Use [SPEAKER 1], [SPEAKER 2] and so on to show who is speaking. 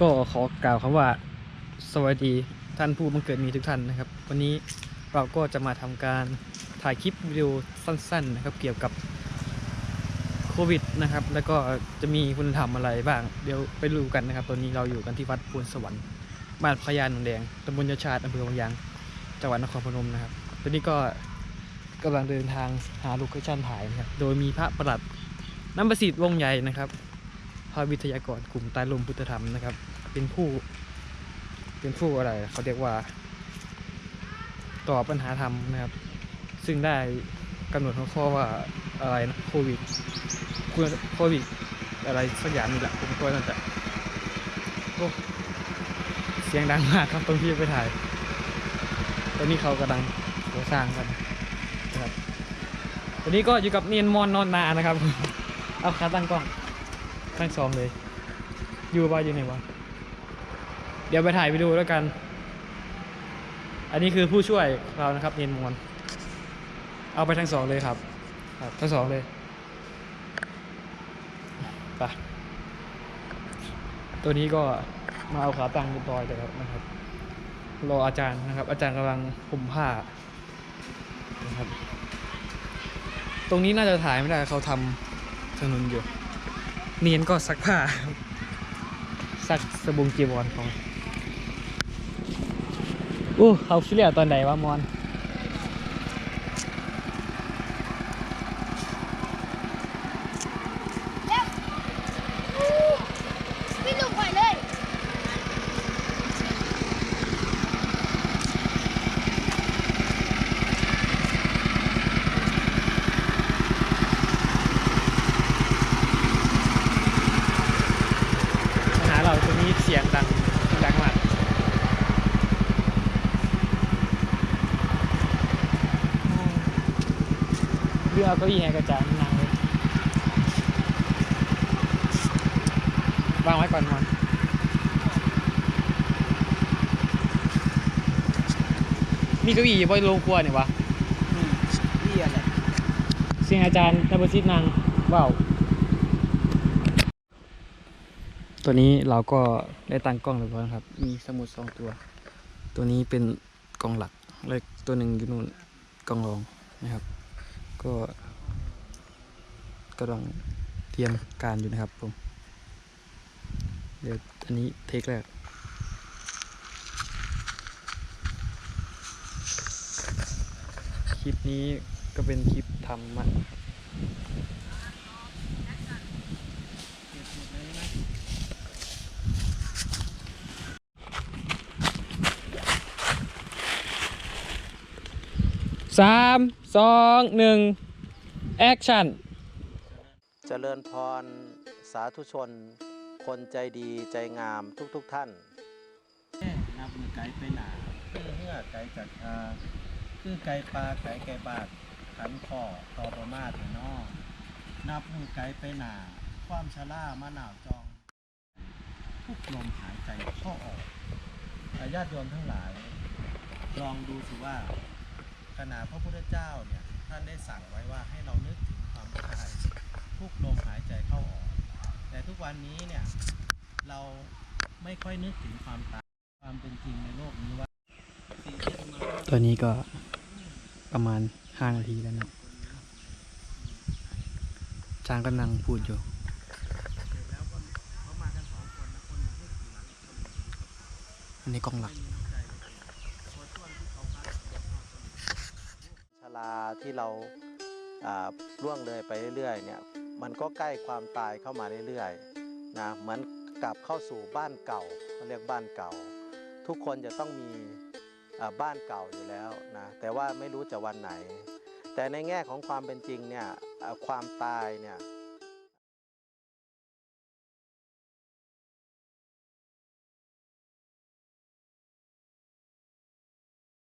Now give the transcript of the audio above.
[SPEAKER 1] ก็ขอกล่าวคำว่า สวัสดีท่านผู้บังเกิดมีทุกท่านนะครับ วันนี้เราก็จะมาทำการถ่ายคลิปวิดีโอสั้น ๆ นะครับ เกี่ยวกับโควิดนะครับ แล้วก็จะมีคุณธรรมอะไรบ้าง เดี๋ยวไปดูกันนะครับ ตอนนี้เราอยู่กันที่วัดปูนสวรรค์บ้านพญาหนองแดงตำบลยศชาติอำเภอบางยางจังหวัดนครพนมนะครับ ตอนนี้ก็กำลังเดินทางหาลูกชั่นถ่ายนะครับ โดยมีพระประหลัดน้ำประสิทธิ์วงใหญ่นะครับ พระวิทยากรกลุ่มใต้ลมพุทธธรรมนะครับ เป็นผู้เป็นผู้อะไรเขาเรียกว่าตอบปัญหาธรรมนะครับ ซึ่งได้กำหนดหัวข้อว่าอะไรนะโควิดโควิดอะไรสักอย่างนี่แหละผมก็น่าจะโอ้เสียงดังมากครับตรงที่ไปถ่าย ตอนนี้เขากำลังก่อสร้างกันนะครับวันนี้ก็อยู่กับเนียนมอนนอนนานะครับ เอาขาตั้งกล้อง ทั้งสองเลย อยู่บ้านอยู่ไหนวะ เดี๋ยวไปถ่ายไปดูแล้วกัน อันนี้คือผู้ช่วยเรานะครับเนียนมอนเอาไปทั้งสองเลยครับ ครับทั้งสองเลยไปตัวนี้ก็มาเอาขาตั้งเรียบร้อยแล้วนะครับ รออาจารย์นะครับ อาจารย์กำลังห่มผ้านะครับ ตรงนี้น่าจะถ่ายไม่ได้เขาทำถนนอยู่ เนียนก็ซักผ้าซักสบงจีวรของอู้เขาคิดเรียกตอนไหนวะมอน
[SPEAKER 2] ไม่ลุกไปเลย
[SPEAKER 1] หาเราตรงนี้ เสียงดังดังมากเรือเอาเก้าอี้ให้กระจายนั่งเลยวางไว้ก่อนมอนมีเก้าอี้อยู่บนโรงครัวเนี่ยวะ
[SPEAKER 3] นี่อะไร
[SPEAKER 1] เสียงอาจารย์ดับเบิลซิดนางว้าว ตัวนี้เราก็ได้ตั้งกล้องเรียบร้อยแล้วครับ มีสมุดสองตัว ตัวนี้เป็นกล้องหลักและตัวหนึ่งอยู่นู่นกล้องรองนะครับ ก็กำลังเตรียมการอยู่นะครับผมเดี๋ยวอันนี้เทคแรกคลิปนี้ก็เป็นคลิปทำมา สามสองหนึ่งแอคชั่น
[SPEAKER 3] เจริญพรสาธุชน คนใจดีใจงามทุกๆทท่านนับมือไก่ไปหนาคือเหือไก่จัดอาคือไก่ปลาไก่ไก่บาดขันคอตอประมาทเนอนับมือไก่ไปหนาความชะล่ามะนาวจองทุกลมหายใจเข้าออกอาญาติโยมทั้งหลาย ลองดูสิว่า ขณะพระพุทธเจ้าเนี่ยท่านได้สั่งไว้ว่าให้เรานึกถึงความตายทุกลมหายใจเข้าออก แต่ทุกวันนี้เนี่ยเราไม่ค่อยนึกถึงความตายความเป็นจริงในโลกนี้ว่าสิ่งที่จะมา
[SPEAKER 1] ตัวนี้ก็ประมาณห้านาทีแล้วนะจางก็นั่งพูดอยู่
[SPEAKER 3] แล้วก็เขามากันสองคนนะคนหนึ่งพูดกี่หลังคนหนึ่ง
[SPEAKER 1] อันนี้กล้องหลัก
[SPEAKER 3] ไม่มีน้ำใจเลยพอช่วงที่เขาพักช ลาที่เราล่วงเลยไปเรื่อยๆเนี่ยมันก็ใกล้ความตายเข้ามาเรื่อยๆนะเหมือนกลับเข้าสู่บ้านเก่าเขาเรียกบ้านเก่า ทุกคนจะต้องมีบ้านเก่าอยู่แล้วนะแต่ว่าไม่รู้จะวันไหน แต่ในแง่ของความเป็นจริงเนี่ยความตายเนี่ย